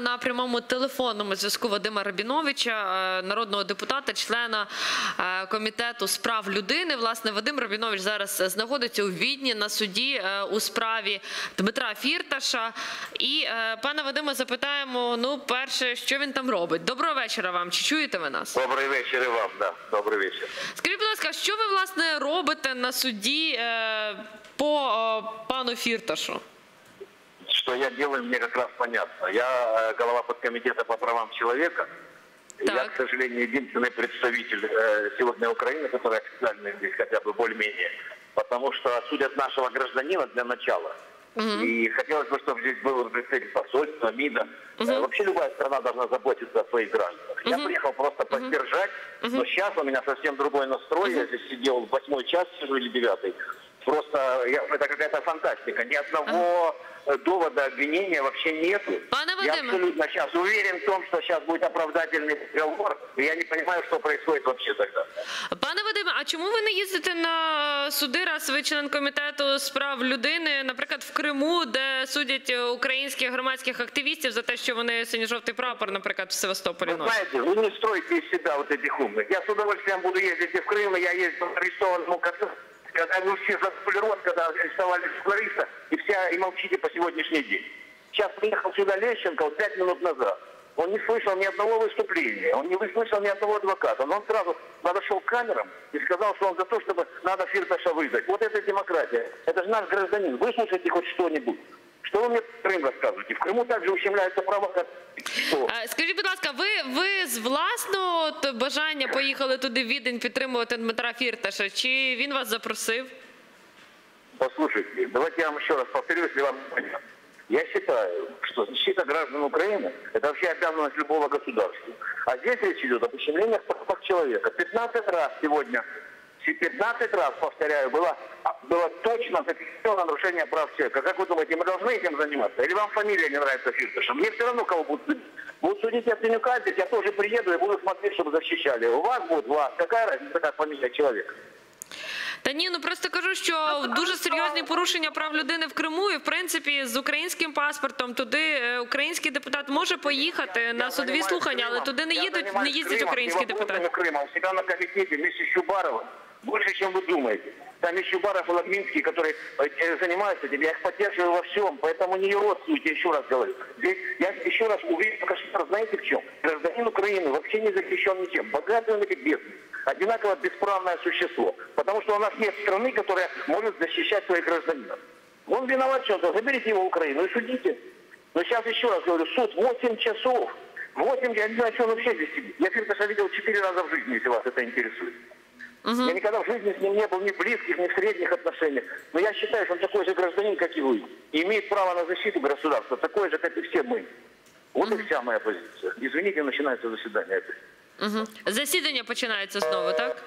на прямому телефонному зв'язку Вадима Рабіновича, е, народного депутата, члена е, комітету з прав людини. Власне, Вадим Рабінович зараз знаходиться у Відні на суді е, у справі Дмитра Фірташа. І е, пане Вадиме, запитаємо: ну, перше, що він там робить. Доброго вечора вам. Чи чуєте ви нас? Добрий вечір вам, да. Добрий вечір. Скажіть, будь ласка, що ви власне робите на суді е, по е, пану Фірташу? Что я делаю, мне как раз понятно. Я э, глава подкомитета по правам человека. И Я, Так. к сожалению, единственный представитель э, сегодня Украины, который официально здесь хотя бы более-менее. Потому что судят нашего гражданина для начала. И хотелось бы, чтобы здесь было представитель посольства, МИДа. Э, Вообще любая страна должна заботиться о своих гражданах. Я приехал просто поддержать, но сейчас у меня совсем другой настрой. Я здесь сидел восьмой час, сижу или девятый. Просто я- это какая-то фантастика. Ни одного э, довода обвинения вообще нету. Пане я Вадиме. абсолютно сейчас уверен в том, что сейчас будет оправдательный приговор. И я не понимаю, что происходит вообще тогда. Пане Вадиме, а чому ви не їздите на суди, раз ви член комітету з прав людини, наприклад, в Криму, де судять е, українських громадських активістів за те, що вони синьо-жовтий прапор, наприклад, в Севастополі Вы носять? знаете, вы не стройте из себя вот этих умных. Я с удовольствием буду ездить и в Крым, и я ездил к арестованному концу, Когда вы все заткнули рот, когда арестовали журналиста, и все и молчите по сегодняшний день. Сейчас приехал сюда Лещенко вот пять минут назад. Он не слышал ни одного выступления, он не слышал ни одного адвоката. Но он сразу подошел к камерам и сказал, что он за то, чтобы надо Фирташа выдать. Вот это демократия. Это же наш гражданин. Выслушайте хоть что-нибудь. Что вы мне про Крым рассказываете? В Крыму также ущемляются права, Скажіть, будь ласка, ви, ви з власного от бажання поїхали туди в Відень підтримувати Дмитра Фірташа? Чи він вас запросив? Послушайте, давайте я вам еще раз повторю, если вам понятно. Я считаю, что защита граждан Украины – это вообще обязанность любого государства. А здесь речь идет о ущемлениях прав человека. 15 раз сегодня, 15 раз, повторяю, было, было точно зафиксировано нарушение прав человека. Как вы думаете, мы должны этим заниматься? Или вам фамилия не нравится Фирташа? Мне все равно, кого будут судить. Будут судить Яценюка, я тоже приеду и буду смотреть, чтобы защищали. У вас будет власть. Какая разница, как фамилия человека? Та ні, ну просто кажу, що дуже серйозні порушення прав людини в Криму, і в принципі з українським паспортом туди е, український депутат може поїхати на Я судові занимаюсь слухання, але Крымом. туди не Я їдуть, не занимаюсь їздять Крымом, українські и вопросами депутати. Крыма. У себя на комитете вместе с Чубаровым. Больше, чем вы думаете. Там есть Чубаров и Лагминский, которые э, занимаются этим. Я их поддерживаю во всем. Поэтому не родствуйте, еще раз говорю. Здесь я еще раз уверен, кошмар, знаете в чем? Гражданин Украины вообще не защищен ничем. Богатый он или бедный. Одинаково бесправное существо. Потому что у нас нет страны, которая может защищать своих гражданинов. Он виноват в чем-то. Заберите его в Украину и судите. Но сейчас еще раз говорю, суд 8 часов. 8, я не знаю, что он вообще здесь сидит. Я Фирташа видел 4 раза в жизни, если вас это интересует. Я никогда в жизни с ним не был ни в близких, ни в средних отношениях. Но я считаю, что он такой же гражданин, как и вы. И имеет право на защиту государства, такой же, как и все мы. Вот и вся моя позиция. Извините, начинается заседание опять. Угу. Засідання починається знову, так?